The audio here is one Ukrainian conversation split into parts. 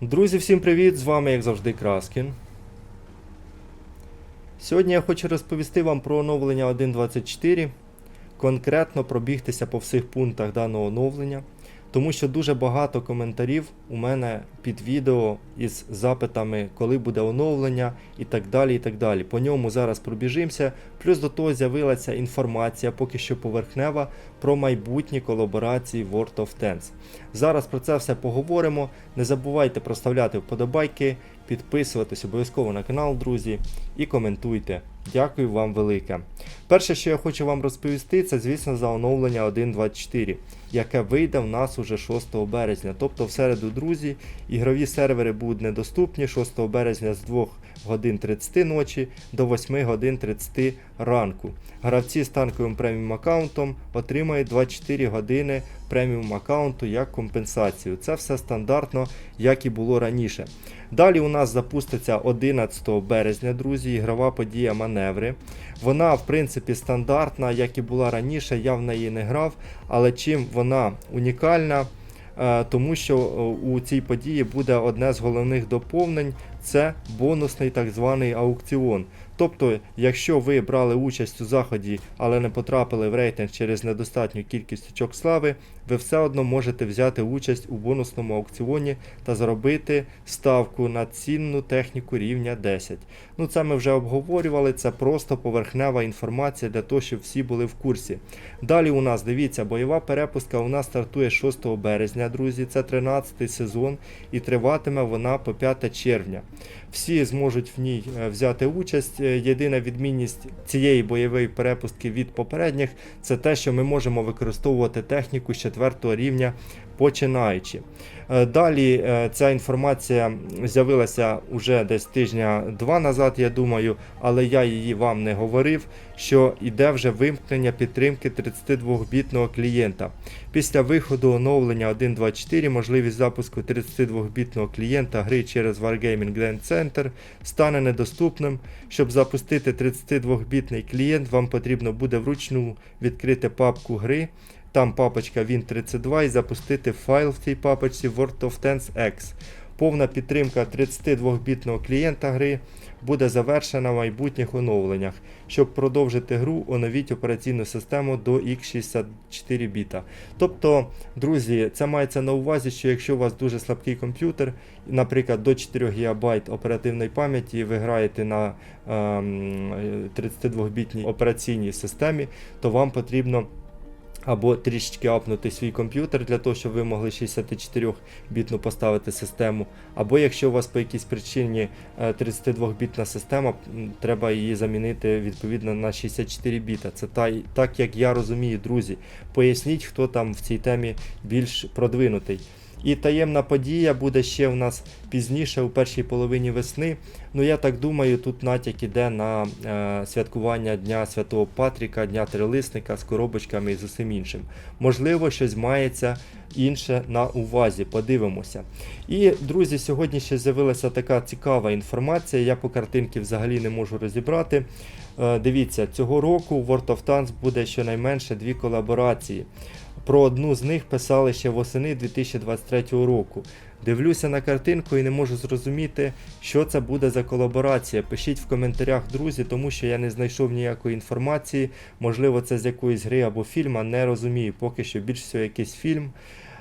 Друзі, всім привіт! З вами, як завжди, Краскін. Сьогодні я хочу розповісти вам про оновлення 1.24, конкретно пробігтися по всіх пунктах даного оновлення, тому що дуже багато коментарів у мене під відео із запитами, коли буде оновлення і так далі. і так далі. По ньому зараз пробіжимося. Плюс до того з'явилася інформація, поки що поверхнева, про майбутні колаборації World of Tanks. Зараз про це все поговоримо. Не забувайте проставляти вподобайки, підписуватись обов'язково на канал, друзі, і коментуйте. Дякую вам велике. Перше, що я хочу вам розповісти, це, звісно, за оновлення 1.24, яке вийде в нас уже 6 березня. Тобто в середу, друзі, ігрові сервери будуть недоступні 6 березня з 2 годин 30 ночі до 8 годин 30 ранку. Гравці з танковим преміум аккаунтом отримають 24 години преміум аккаунту як компенсацію. Це все стандартно, як і було раніше. Далі у нас запуститься 11 березня, друзі, ігрова подія маневри. Вона, в принципі, стандартна, як і була раніше, я в неї не грав, але чим вона унікальна, Е, тому що е, у цій події буде одне з головних доповнень це бонусний так званий аукціон. Тобто, якщо ви брали участь у заході, але не потрапили в рейтинг через недостатню кількість очок слави, ви все одно можете взяти участь у бонусному аукціоні та заробити ставку на цінну техніку рівня 10. Ну це ми вже обговорювали, це просто поверхнева інформація для того, щоб всі були в курсі. Далі у нас дивіться, бойова перепустка у нас стартує 6 березня, друзі. Це 13 сезон і триватиме вона по 5 червня. Всі зможуть в ній е, взяти участь. Е, Єдина відмінність цієї бойової перепустки від попередніх це те, що ми можемо використовувати техніку з 4 рівня починаючи. Е, Далі е, ця інформація з'явилася уже десь тижня два назад, я думаю, але я її вам не говорив, що йде вже вимкнення підтримки 32-бітного клієнта. Після виходу оновлення 1.2.4 можливість запуску 32-бітного клієнта гри через Wargaming Grand Center стане недоступним. Щоб запустити 32-бітний клієнт, вам потрібно буде вручну відкрити папку гри. Там папочка Win32 і запустити файл в цій папочці World of Tanks X. Повна підтримка 32-бітного клієнта гри буде завершена в майбутніх оновленнях. Щоб продовжити гру, оновіть операційну систему до X64 біта. Тобто, друзі, це мається на увазі, що якщо у вас дуже слабкий комп'ютер, наприклад, до 4 ГБ оперативної пам'яті, ви граєте на ем, 32-бітній операційній системі, то вам потрібно або трішечки апнути свій комп'ютер для того, щоб ви могли 64-бітну поставити систему. Або якщо у вас по якійсь причині е, 32-бітна система, треба її замінити відповідно на 64 біта. Це та, так, як я розумію, друзі. Поясніть, хто там в цій темі більш продвинутий. І таємна подія буде ще в нас пізніше, у першій половині весни. Ну я так думаю, тут натяк іде на е, святкування Дня Святого Патріка, Дня Трилисника з коробочками і з усім іншим. Можливо, щось мається інше на увазі. Подивимося. І, друзі, сьогодні ще з'явилася така цікава інформація. Я по картинці взагалі не можу розібрати. Е, дивіться, цього року у World of Tanks буде щонайменше дві колаборації. Про одну з них писали ще восени 2023 року. Дивлюся на картинку і не можу зрозуміти, що це буде за колаборація. Пишіть в коментарях, друзі, тому що я не знайшов ніякої інформації. Можливо, це з якоїсь гри або фільму, не розумію. Поки що більш всього якийсь фільм.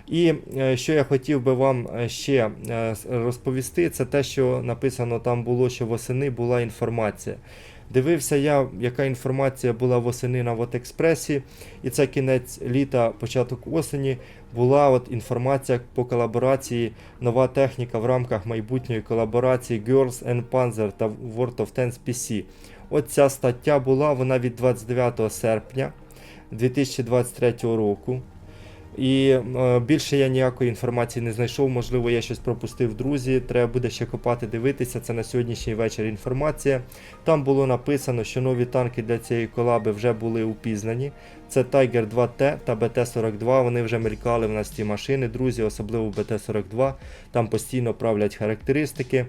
І е, що я хотів би вам е, ще е, розповісти, це те, що написано там було, що восени була інформація. Дивився я, яка інформація була восени на Вотекспресі, і це кінець літа, початок осені. Була от інформація по колаборації, нова техніка в рамках майбутньої колаборації Girls and Panzer та World of Tanks PC. От ця стаття була вона від 29 серпня 2023 року. І е, більше я ніякої інформації не знайшов. Можливо, я щось пропустив, друзі. Треба буде ще копати, дивитися. Це на сьогоднішній вечір інформація. Там було написано, що нові танки для цієї колаби вже були упізнані. Це Tiger 2T та BT-42. Вони вже мелькали в нас ці машини, друзі, особливо BT-42. Там постійно правлять характеристики.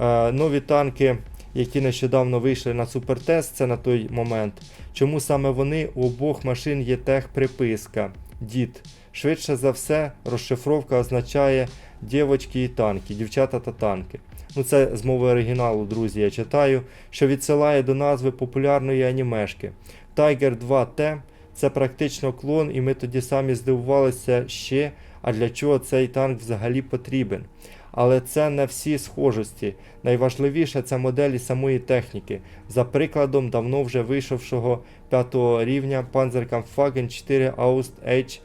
Е, нові танки. Які нещодавно вийшли на супертест, це на той момент. Чому саме вони? У обох машин є техприписка. Дід. Швидше за все, розшифровка означає дівочки і танки, дівчата та танки. Ну, це з мови оригіналу, друзі, я читаю, що відсилає до назви популярної анімешки. Tiger 2T це практично клон, і ми тоді самі здивувалися ще, а для чого цей танк взагалі потрібен. Але це не всі схожості. Найважливіше це моделі самої техніки. За прикладом давно вже вийшовшого п'ятого рівня Panzerkampfwagen 4 Aust H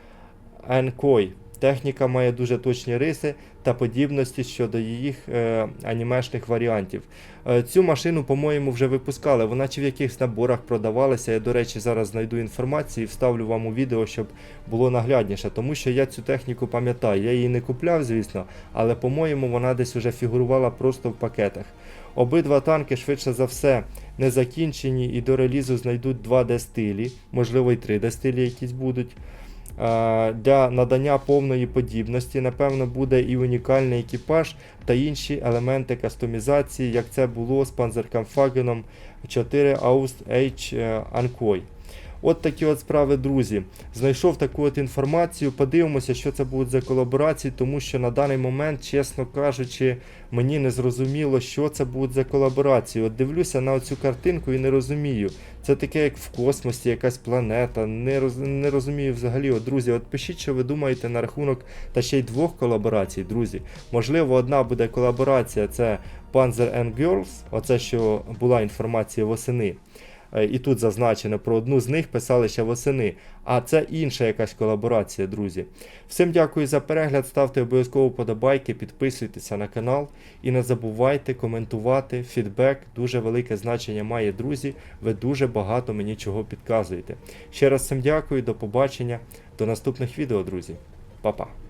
Envoy. Техніка має дуже точні риси та подібності щодо їх е, анімешних варіантів. Е, цю машину, по-моєму, вже випускали. Вона чи в якихось наборах продавалася. Я, до речі, зараз знайду інформацію і вставлю вам у відео, щоб було наглядніше. Тому що я цю техніку пам'ятаю. Я її не купляв, звісно, але, по-моєму, вона десь вже фігурувала просто в пакетах. Обидва танки, швидше за все, не закінчені і до релізу знайдуть 2D стилі, можливо, і 3D стилі якісь будуть. Е, Для надання повної подібності, напевно, буде і унікальний екіпаж та інші елементи кастомізації, як це було з Panzerkampfwagen 4 Aust H Ankoy. От такі от справи, друзі. Знайшов таку от інформацію. Подивимося, що це будуть за колаборації, тому що на даний момент, чесно кажучи, мені не зрозуміло, що це будуть за колаборації. От дивлюся на цю картинку і не розумію. Це таке, як в космосі, якась планета. Не, роз, не розумію взагалі. От, друзі, от пишіть, що ви думаєте на рахунок та ще й двох колаборацій, друзі. Можливо, одна буде колаборація, це Panzer and Girls, оце що була інформація восени. Е, І тут зазначено про одну з них писали ще восени. А це інша якась колаборація, друзі. Всім дякую за перегляд. Ставте обов'язково подобайки, підписуйтеся на канал і не забувайте коментувати. Фідбек дуже велике значення має, друзі. Ви дуже багато мені чого підказуєте. Ще раз всім дякую, до побачення, до наступних відео, друзі. Па-па.